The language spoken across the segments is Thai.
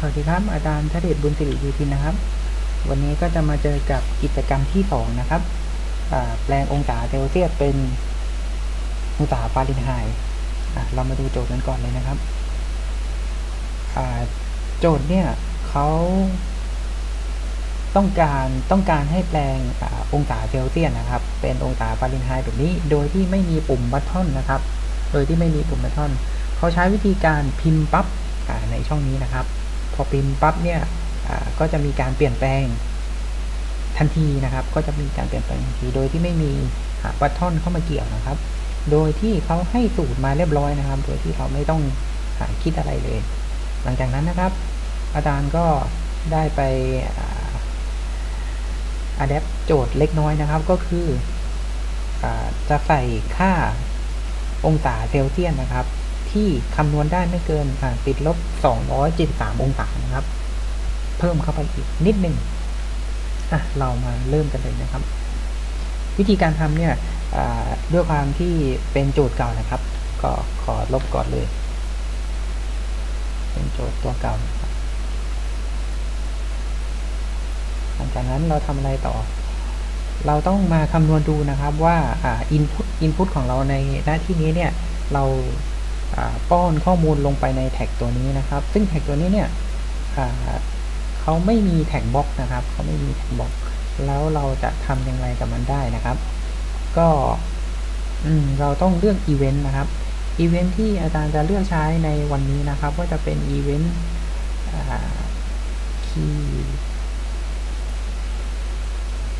สวัสดีครับ อาจารย์ทเดชบุญสิริยูทินนะครับ วันนี้ก็จะมาเจอกับกิจกรรมที่ 2 นะครับแปลงองศาเซลเซียสเป็นองศาฟาเรนไฮต์เรามาดูโจทย์กันก่อนเลยนะครับ โจทย์เนี่ยเขาต้องการต้องการให้แปลงอองศาเซลเซียสนะครับ เป็นองศาฟาเรนไฮต์แบบนี้ โดยที่ไม่มีปุ่มบัตทอนนะครับ โดยที่ไม่มีปุ่มบัตทอนเขาใช้วิธีการพิมพ์ปั๊บในช่องนี้นะครับ พอพิมพ์ปั๊บเนี่ยก็จะมีการเปลี่ยนแปลงทันทีนะครับ ก็จะมีการเปลี่ยนแปลงทันทีโดยที่ไม่มีบัตทอนเข้ามาเกี่ยวนะครับ โดยที่เขาให้สูตรมาเรียบร้อยนะครับ โดยที่เราไม่ต้องหาคิดอะไรเลย หลังจากนั้นนะครับ อาจารย์ก็ได้ไปอัดแอปโจทย์เล็กน้อยนะครับ ก็คืออจะใส่ค่าองศาเซลเซียสนะครับ ที่คำนวณได้ไม่เกินติดลบ 273 องศานะครับ เพิ่มเข้าไปอีกนิดหนึ่งอะเรามาเริ่มกันเลยนะครับ วิธีการทำเนี่ยด้วยความที่เป็นโจทย์เก่านะครับ ก็ขอลบก่อนเลย เป็นโจทย์ตัวเก่านะครับหลังจากนั้นเราทำอะไรต่อ เราต้องมาคำนวณดูนะครับว่าอ่า input input ของเราในหน้าที่นี้เนี่ย เรา ป้อนข้อมูลลงไปในแท็กตัวนี้นะครับ ซึ่งแท็กตัวนี้เนี่ยเขาไม่มีแท็กบล็อกนะครับเขาไม่มีแท็กบล็อก แล้วเราจะทำอย่างไรกับมันได้นะครับ ก็เราต้องเลือกอีเวนต์นะครับอีเวนต์ที่อาจารย์จะเลือกใช้ในวันนี้นะครับ ก็จะเป็นอีเวนต์คีย์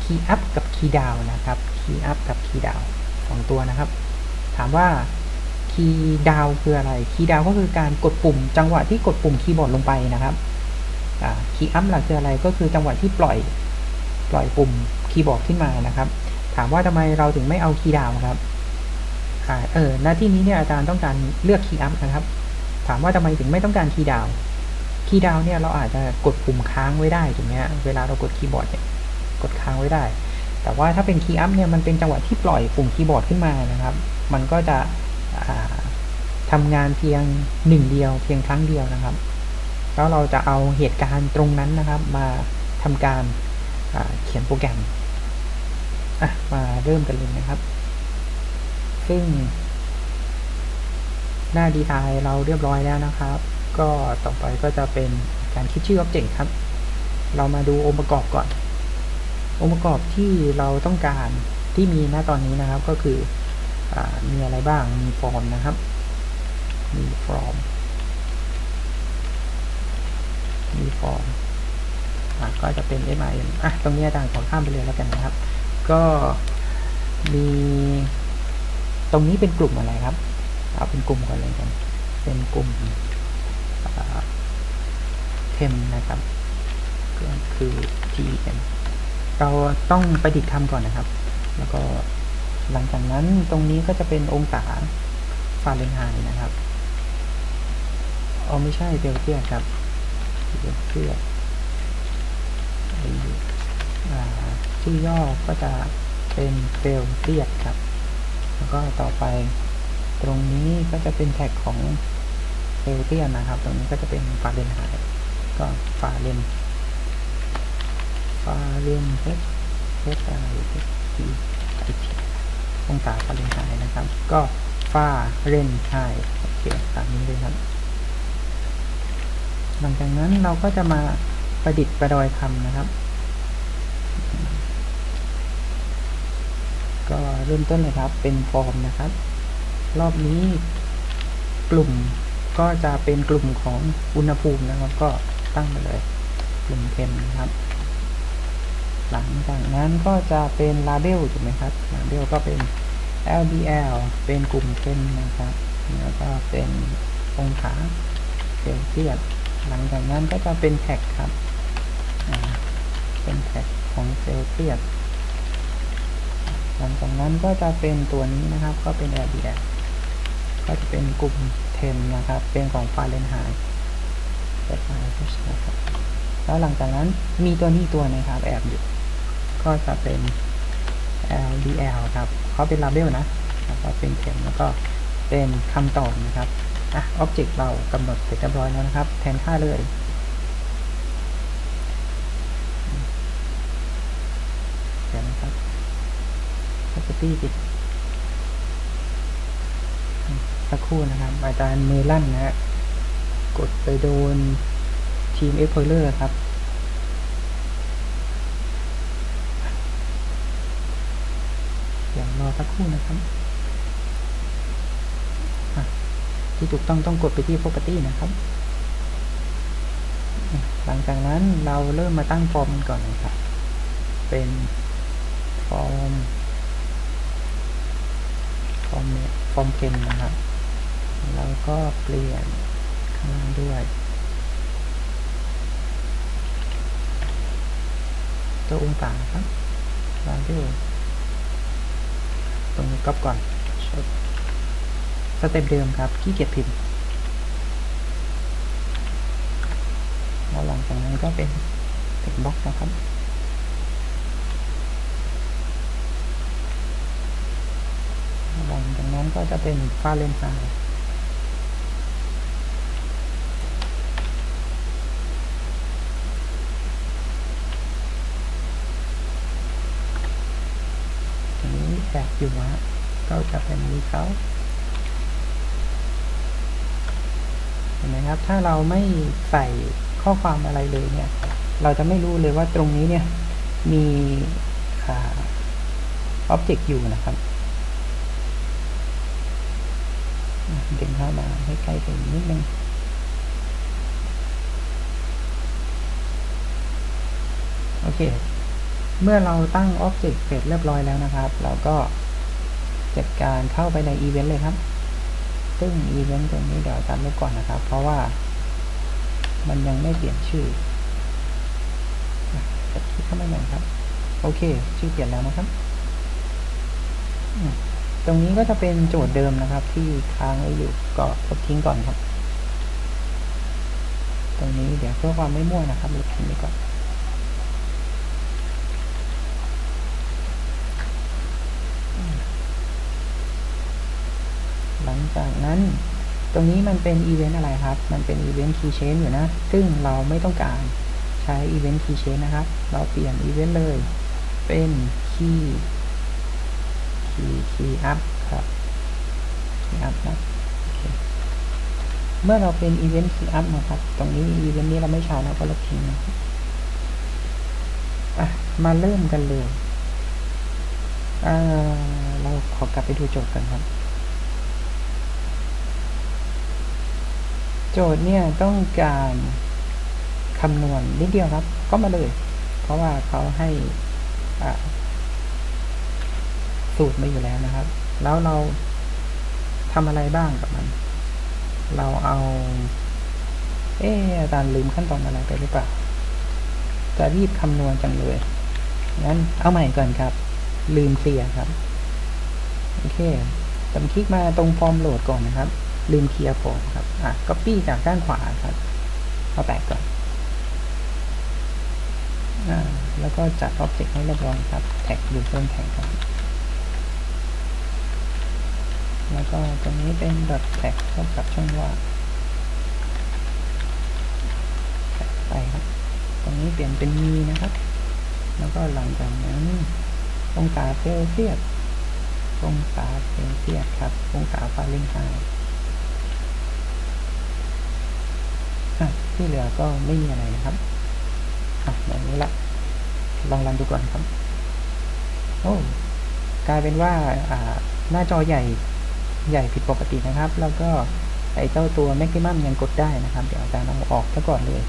คีย์อัพกับคีย์ดาวนะครับคีย์อัพกับคีย์ดาวสองตัวนะครับ ถามว่า คีย์ดาวคืออะไร คีย์ดาวก็คือการกดปุ่ม จังหวะที่กดปุ่มคีย์บอร์ดลงไปนะครับคีย์อัพหลักคืออะไรก็คือจังหวะที่ปล่อยปล่อยปุ่มคีย์บอร์ดขึ้นมานะครับ ถามว่าทำไมเราถึงไม่เอาคีย์ดาวครับอ่าเออหน้าที่นี้เนี่ยอาจารย์ต้องการเลือกคีย์อัพนะครับ ถามว่าทำไมถึงไม่ต้องการคีย์ดาวคีย์ดาวเนี่ยเราอาจจะกดปุ่มค้างไว้ได้ถูกไหมฮะเวลาเรากดคีย์บอร์ดเนี่ยกดค้างไว้ได้ แต่ว่าถ้าเป็นคีย์อัพเนี่ยมันเป็นจังหวะที่ปล่อยปุ่มคีย์บอร์ดขึ้นมานะครับ มันก็จะ ทำงานเพียงหนึ่งเดียว เพียงครั้งเดียวนะครับ แล้วเราจะเอาเหตุการณ์ตรงนั้นนะครับ มาทำการเขียนโปรแกรมมาเริ่มกันเลยนะครับ ซึ่ง หน้าดีไซน์เราเรียบร้อยแล้วนะครับ ก็ต่อไปก็จะเป็นการคิดชื่อ Object ครับ เรามาดูองค์ประกอบก่อน องค์ประกอบที่เราต้องการที่มีณตอนนี้นะครับก็คือ มีอะไรบ้าง มีฟอร์มนะครับ มีฟอร์ม มีฟอร์มก็จะเป็น MIN อะ ตรงนี้อาจารย์ขอข้ามไปเลยแล้วกันนะครับ ก็มี ตรงนี้เป็นกลุ่มอะไรครับ เอาเป็นกลุ่มก่อนเลยกัน เป็นกลุ่มเทมนะครับ ก็คือ TM เราต้องประดิษฐ์คำก่อนนะครับ แล้วก็ หลังจากนั้นตรงนี้ก็จะเป็นองศาฟาเรนไฮต์นะครับเอ๋อไม่ใช่เซลเซียสครับเซลเซียสชื่อย่อก็จะเป็นเซลเซียสครับ แล้วก็ต่อไปตรงนี้ก็จะเป็นแท็กของเซลเซียสนะครับ ตรงนี้ก็จะเป็นฟาเรนไฮต์ก็ฟาเรนฟาเรนเฮดเฮดอะไรเฮดทีไอที องศาฟาเรนไฮต์นะครับ ก็ฟาเรนไฮต์โอเคตามนี้เลยครับ หลังจากนั้นเราก็จะมาประดิษฐ์ประดอยคำนะครับ ก็เริ่มต้นเลยครับเป็นฟอร์มนะครับ รอบนี้กลุ่มก็จะเป็นกลุ่มของอุณหภูมินะครับ ก็ตั้งไปเลยกลุ่มเทมนะครับ หลังจากนั้นก็จะเป็นลาเบลถูกไหมครับลาเบลก็เป็น LBL เป็นกลุ่มเทมนะครับ แล้วก็เป็นองศาเซลเซียสหลังจากนั้นก็จะเป็นแท็กครับ เป็นแท็กของเซลเซียส หลังจากนั้นก็จะเป็นตัวนี้นะครับ ก็เป็น LBL ก็จะเป็นกลุ่มเทมนะครับ เป็นของฟาเรนไฮต์นะครับแล้วหลังจากนั้นมีตัวนี้ตัวนะครับแอบอยู่ ก็จะเป็น LDL ครับเขาเป็น label นะแล้วก็เป็นเข็มแล้วก็เป็นคำตอบนะครับอะ object เรากำหนดเสร็จเรียบร้อยแล้วนะครับ แทนค่าเลยเดี๋ยวนะครับ property ปิดสักครู่นะครับ อาจารย์มือลั่นนะฮะกดไปโดนทีมเอฟเพลเลอร์ครับ รู่นะครับที่ถูกต้องต้องกดไปที่ property นะครับ หลังจากนั้นเราเริ่มมาตั้งฟอร์มกันก่อนนะครับ เป็นฟอร์ม ฟอร์มเนี่ยฟอร์มเกนนะครับ แล้วก็เปลี่ยนข้างล่างด้วย ตัวองศาครับ value ตรงนี้ก๊อปก่อน สเต็ปเดิมครับขี้เกียจพิมพ์แล้วหลังจากนั้นก็เป็นเป็นบ็อกนะครับหลังจากนั้นก็จะเป็นฟ้าเลนไซน์อันนี้แอยู่ฮะก็จะเป็นรีเขาเห็นไหมครับ ถ้าเราไม่ใส่ข้อความอะไรเลยเนี่ย เราจะไม่รู้เลยว่าตรงนี้เนี่ย มีอ่า object อยู่นะครับดึงเข้ามาให้ใกล้ถึงนิดนึงโอเค เมื่อเราตั้ง Object เสร็จเรียบร้อยแล้วนะครับ เราก็ จัดการเข้าไปใน Event เลยครับ ซึ่ง Event ตรงนี้เดี๋ยวตัดลบก่อนนะครับ เพราะว่า มันยังไม่เปลี่ยนชื่อกดคลิกเข้ามาหน่อยครับ โอเค ชื่อเปลี่ยนแล้วนะครับ ตรงนี้ก็จะเป็นโจทย์เดิมนะครับ ที่ค้างไว้อยู่ก็ลบทิ้งก่อนครับ ตรงนี้เดี๋ยวเพื่อความไม่มั่วนะครับลบทิ้งไปก่อนหลัง จากนั้นตรงนี้มันเป็นอีเวนต์อะไรครับ มันเป็นอีเวนต์คีย์เชนอยู่นะ ซึ่งเราไม่ต้องการใช้อีเวนต์คีย์เชนนะครับ เราเปลี่ยนอีเวนต์เลย เป็นคีย์คีย์คีย์อัพครับคีย์อัพนะเมื่อเราเป็นอีเวนต์คีย์อัพนะครับ ตรงนี้อีเวนต์นี้เราไม่ใช้แล้วก็ลบทิ้งนะครับอะมาเริ่มกันเลย เราขอกลับไปดูโจทย์กันครับ โจทย์เนี่ยต้องการคำนวณนิดเดียวครับ ก็มาเลย เพราะว่าเขาให้สูตรมาอยู่แล้วนะครับ แล้วเราทำอะไรบ้างกับมัน เราเอา เอออาจารย์ลืมขั้นตอนอะไรไปหรือเปล่า จะรีบคำนวณจังเลยงั้นเอาใหม่ก่อนครับ ลืมเคลียร์ครับ โอเคผมคลิกมาตรงฟอร์มโหลดก่อนนะครับ ลืมเคลียร์ฟมครับ อะก็ปี้จากด้านขวาครับ เอาแตกก่อน อ่า แล้วก็จัด Object ให้เรียบร้อยครับ แท็กอยู่ต้นแท็กครับ แล้วก็ตรงนี้เป็น dot tag เท่ากับช่องว่างแท็กไปครับ ตรงนี้เปลี่ยนเป็นมีนะครับ แล้วก็หลังจากนั้นองศาเซลเซียสองศาเซลเซียสครับองศาฟาเรนไฮต์อะ ที่เหลือก็ไม่มีอะไรนะครับอะอย่างนี้ละลองรันดูก่อนครับ โอ้กลายเป็นว่าอ่าหน้าจอใหญ่ใหญ่ผิดปกตินะครับ แล้วก็ไอเจ้าตัว maximum ยังกดได้นะครับ เดี๋ยวอาจารย์เอาออกซะก่อนเลย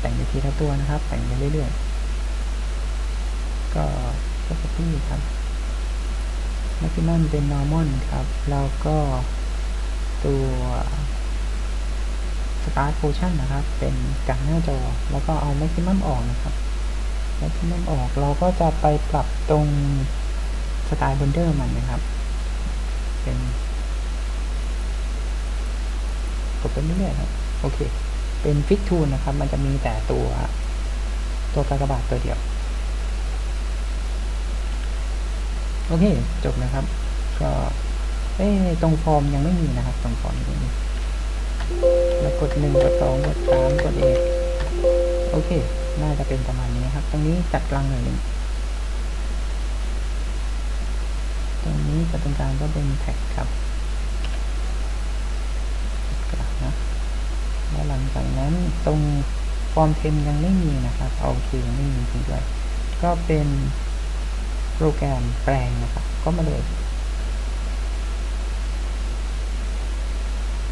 แต่งไปทีละตัวนะครับ แต่งไปเรื่อยๆ ก็ property ครับ maximum เป็น normal ครับ แล้วก็ตัว start position นะครับ เป็นกลางหน้าจอ แล้วก็เอา maximum ออกนะครับ maximum ออกเราก็จะไปปรับตรงสไตล์บนเดอร์มันนะครับ เป็นกดไปเรื่อยๆครับ โอเค เป็นฟิกทูลนะครับ มันจะมีแต่ตัวตัวกากบาทตัวเดียว โอเค จบนะครับ ก็เอ้ตรงฟอร์มยังไม่มีนะครับ ตรงฟอร์มยังไม่มี แล้วกดหนึ่งกดสองกดสามกดเอโอเค น่าจะเป็นประมาณนี้ครับ ตรงนี้จัดกลางหน่อยหนึ่งแล้วตรงกลางก็เป็นแท็กครับกลับนะแล้วหลังจากนั้นตรงฟอร์มเทมยังไม่มีนะครับโอเคไม่มีจริงด้วยก็เป็นโปรแกรมแปลงนะครับ ก็มาเลย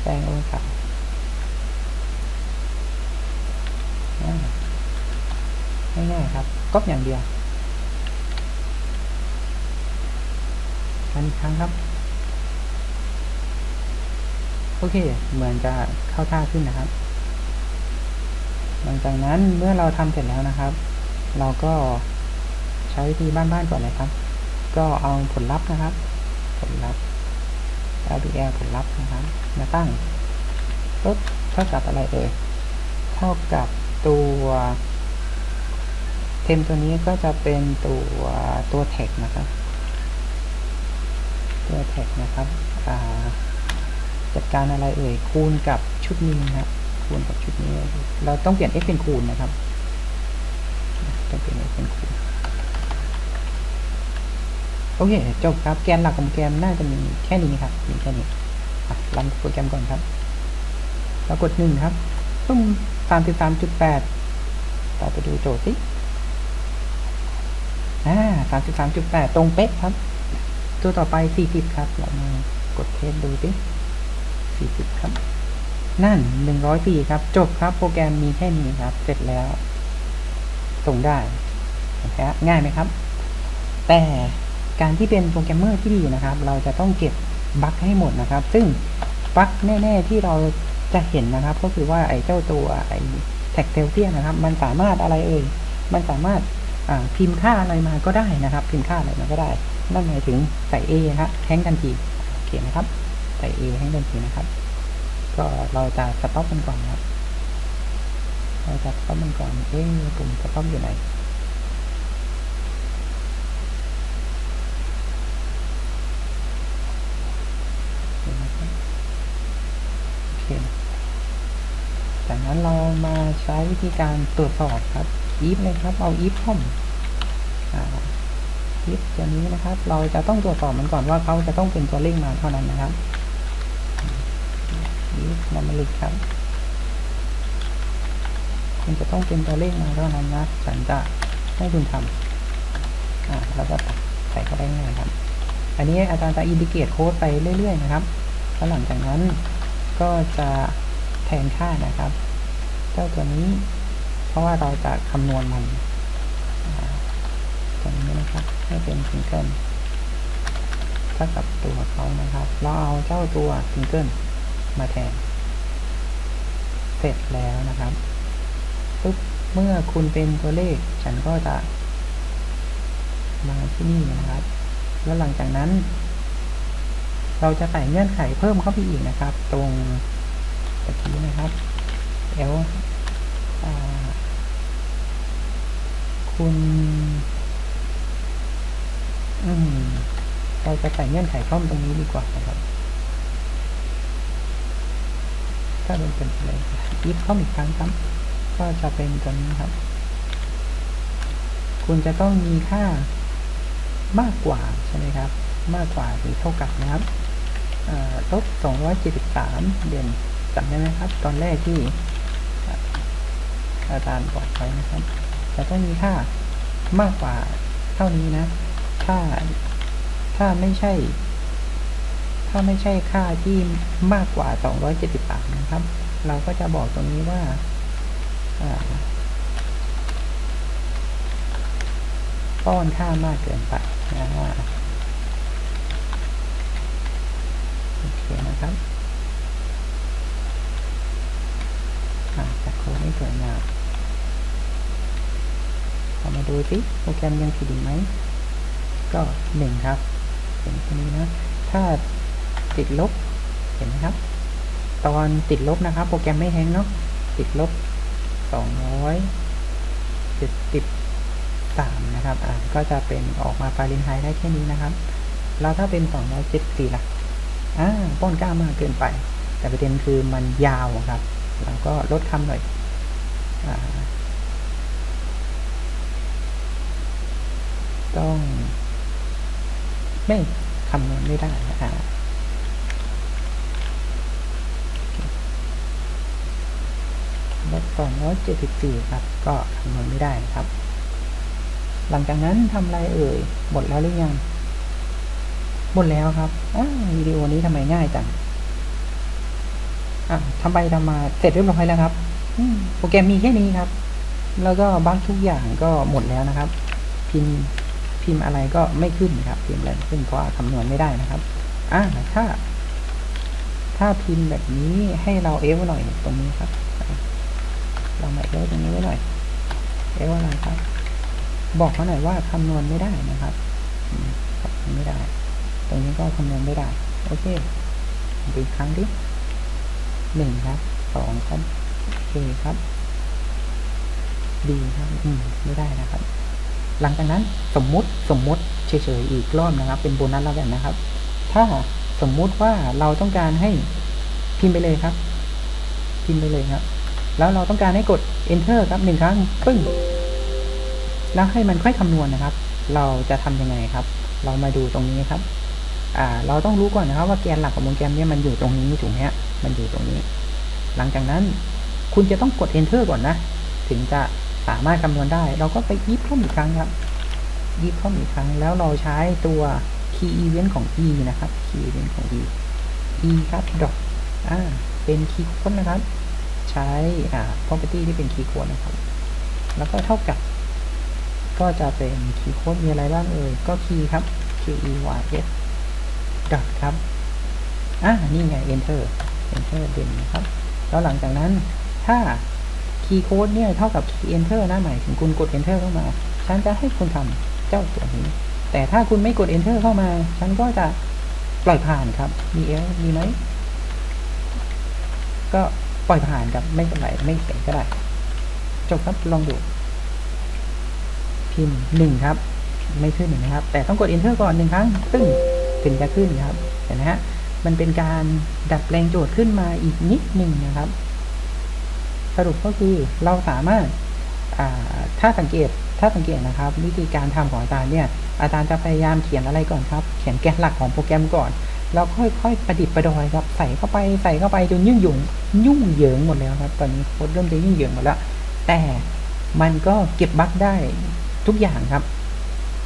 แปลงโอครับ ง่ายๆครับก๊อปอย่างเดียวอันอีกครั้งครับ โอเค เหมือนจะเข้าท่าขึ้นนะครับ หลังจากนั้นเมื่อเราทำเสร็จแล้วนะครับ เราก็ใช้วิธีบ้านๆก่อนเลยครับ ก็เอาผลลัพธ์นะครับ ผลลัพธ์ LDL ผลลัพธ์นะครับ มาตั้งปุ๊บเท่ากับอะไรเอ่ย เท่ากับตัว เทมตัวนี้ก็จะเป็นตัวตัวแท็กนะครับ ตัวแท็กนะครับจัดการอะไรเอ่ยคูณกับชุดนี้นะครับคูณกับชุดนี้ เราต้องเปลี่ยน x เป็นคูณนะครับต้องเปลี่ยน x เป็นคูณโอเคจบครับแกนหลักของแกนน่าจะมีแค่นี้ครับมีแค่นี้รันโปรแกรมก่อนครับแล้วกดหนึ่งครับตุ้มสามสิบสามจุดแปดต่อไปดูโจทย์สิ สามสิบสามจุดแปดตรงเป๊ะครับ ตัวต่อไปสี่สิบครับเรามากดเทสดูสิสี่สิบครับ นั่นหนึ่งร้อยสี่ครับ จบครับโปรแกรมมีแค่นี้ครับ เสร็จแล้ว ส่งได้นะครับง่ายไหมครับ แต่การที่เป็นโปรแกรมเมอร์ที่ดีนะครับ เราจะต้องเก็บบั๊กให้หมดนะครับ ซึ่งบั๊กแน่ๆที่เราจะเห็นนะครับ ก็คือว่าไอ้เจ้าตัวไอ้แท็กเซลเทียนะครับ มันสามารถอะไรเอ่ยมันสามารถ พิมพ์ค่าอะไรมาก็ได้นะครับ พิมพ์ค่าอะไรมาก็ได้ นั่นหมายถึงใส่ A ครับแฮงทันทีโอเคนะครับ ใส่ A แฮงทันทีนะครับ ก็เราจะสต็อปมันก่อนครับ เราจะสต็อปมันก่อน เอ๊ะปุ่มสต็อปอยู่ไหนโอเคจากนั้นเรามาใช้วิธีการตรวจสอบครับ if เลยครับเอา if เข้าอ่า if ตัวนี้นะครับ เราจะต้องตรวจสอบมันก่อนว่าเขาจะต้องเป็นตัวเลขมาเท่านั้นนะครับ if นำมาลิกครับคุณจะต้องเป็นตัวเลขมาเท่านั้นนะฉันจะให้คุณทำอ่าแล้วก็ตัดใส่เข้าไปง่ายครับ อันนี้อาจารย์จะอินดิเกตโค้ดไปเรื่อยๆนะครับแล้วหลังจากนั้นก็จะแทนค่านะครับ เจ้าตัวนี้ เพราะว่าเราจะคำนวณมันตัวนี้นะครับให้เป็นซิงเกิลเท่ากับตัวเขานะครับ เราเอาเจ้าตัวซิงเกิลมาแทน เสร็จแล้วนะครับปุ๊บเมื่อคุณเป็นตัวเลข ฉันก็จะมาที่นี่นะครับ แล้วหลังจากนั้น เราจะใส่เงื่อนไขเพิ่มเข้าไปอีกนะครับ ตรงตะกี้นะครับ L คุณ อืม เราจะใส่เงื่อนไขเพิ่มตรงนี้ดีกว่านะครับ ถ้าเป็นเป็นอะไรยิบเข้าอีกครั้งครับ ก็จะเป็นตัวนี้ครับ คุณจะต้องมีค่ามากกว่าใช่ไหมครับ มากกว่าหรือเท่ากับนะครับลบ273 เด่นจำได้ไหมครับ ตอนแรกที่อาจารย์บอกไว้นะครับ จะต้องมีค่ามากกว่าเท่านี้นะ ถ้า ถ้าไม่ใช่ ถ้าไม่ใช่ค่าที่มากกว่า 273 นะครับ เราก็จะบอกตรงนี้ว่าป้อนค่ามากเกินไปนะโอเคนะครับจัดโค้ดให้สวยงามเรามา ดูสิโปรแกรมยังผิดอีกไหม ก็หนึ่งครับ เห็นตรงนี้นะ ถ้าติดลบ เห็นไหมครับ ตอนติดลบนะครับ โปรแกรมไม่แฮงเนาะ ติดลบสองร้อยเจ็ดสิบสามนะครับ อ่า ก็จะเป็นออกมาฟาเรนไฮต์ได้แค่นี้นะครับ แล้วถ้าเป็นสองร้อยเจ็ดสี่ล่ะ อ่า ป้อนกล้ามากเกินไป แต่ประเด็นคือมันยาวครับเราก็ลดคำหน่อย อ่า ต้อง ไม่คำนวณไม่ได้อ่าลบสองร้อยเจ็ดสิบสี่ครับ ก็คำนวณไม่ได้นะครับ หลังจากนั้นทำอะไรเอ่ยหมดแล้วหรือยังหมดแล้วครับอ่าวิดีโอนี้ทำไมง่ายจังอะทำไปทำมาเสร็จเรียบร้อยแล้วครับโปรแกรมมีแค่นี้ครับ แล้วก็บั๊กทุกอย่างก็หมดแล้วนะครับ พิมพ์ พิมพ์อะไรก็ไม่ขึ้นครับพิมพ์อะไรขึ้นเพราะคำนวณไม่ได้นะครับอ่าถ้า ถ้าพิมพ์แบบนี้ให้เราเอฟหน่อยตรงนี้ครับ เรามาเอฟตรงนี้ไว้หน่อยเอฟอะไรครับ บอกเขาหน่อยว่าคำนวณไม่ได้นะครับคำนวณไม่ได้ ตรงนี้ก็คำนวณไม่ได้ โอเคดูอีกครั้งดิหนึ่งครับสองครับโอเคครับดีครับ อืม ไม่ได้นะครับ หลังจากนั้นสมมุติสมมุติเฉยๆอีกรอบนะครับ เป็นโบนัสแล้วกันนะครับ ถ้าสมมุติว่าเราต้องการให้พิมพ์ไปเลยครับ พิมพ์ไปเลยครับ แล้วเราต้องการให้กด enter ครับหนึ่งครั้งปึ้งแล้วให้มันค่อยคำนวณนะครับ เราจะทำยังไงครับ เรามาดูตรงนี้ครับ อ่า เราต้องรู้ก่อนนะครับว่าแกนหลักของโปรแกรมเนี่ยมันอยู่ตรงนี้ถูกไหมฮะมันอยู่ตรงนี้ หลังจากนั้นคุณจะต้องกด enter ก่อนนะ ถึงจะ สามารถคำนวณได้ เราก็ไปยิบเข้าอีกครั้งครับยิบเข้าอีกครั้ง แล้วเราใช้ตัว key event ของ e นะครับ key event ของ e e ครับ dot อ่าเป็น key code นะครับ ใช้อ่า property ที่เป็น key code นะครับ แล้วก็เท่ากับ ก็จะเป็น key code มีอะไรบ้างเอ่ยก็ key ครับ k e y s dot ครับอ่านี่ไง enter enter เด่นนะครับ แล้วหลังจากนั้นถ้า key code เนี่ยเท่ากับ key enter นะหมายถึงคุณกด enter เข้ามา ฉันจะให้คุณทำเจ้าตัวนี้ แต่ถ้าคุณไม่กด enter เข้ามา ฉันก็จะปล่อยผ่านครับ มีเอลมีไหม ก็ปล่อยผ่านครับ ไม่เป็นไร ไม่เขียนก็ได้ จบครับ ลองดู พิมพ์หนึ่งครับ ไม่ขึ้นนะครับ แต่ต้องกด enter ก่อนหนึ่งครั้ง ตึ้ง ถึงจะขึ้นครับ เห็นไหมฮะ มันเป็นการดัดแปลงโจทย์ขึ้นมาอีกนิดหนึ่งนะครับ สรุปก็คือเราสามารถาถ้าสังเกตถ้าสังเกตนะครับ วิธีการทำของอาจารย์เนี่ยอาจารย์จะพยายามเขียนอะไรก่อนครับ เขียนแกนหลักของโปรแกรมก่อน แล้วค่อยๆประดิษฐ์ประดอยครับ ใส่เข้าไปใส่เข้าไปจนยุ่งหยุ่งยุ่งเหยิงหมดแล้วครับ ตอนนี้โค้ดเริ่มจะยุ่งเหยิงหมดแล้ว แต่มันก็เก็บบั๊กได้ทุกอย่างครับ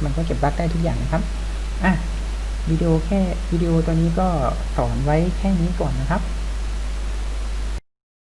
มันก็เก็บบั๊กได้ทุกอย่างนะครับอะวิดีโอแค่วิดีโอตัวนี้ก็สอนไว้แค่นี้ก่อนนะครับ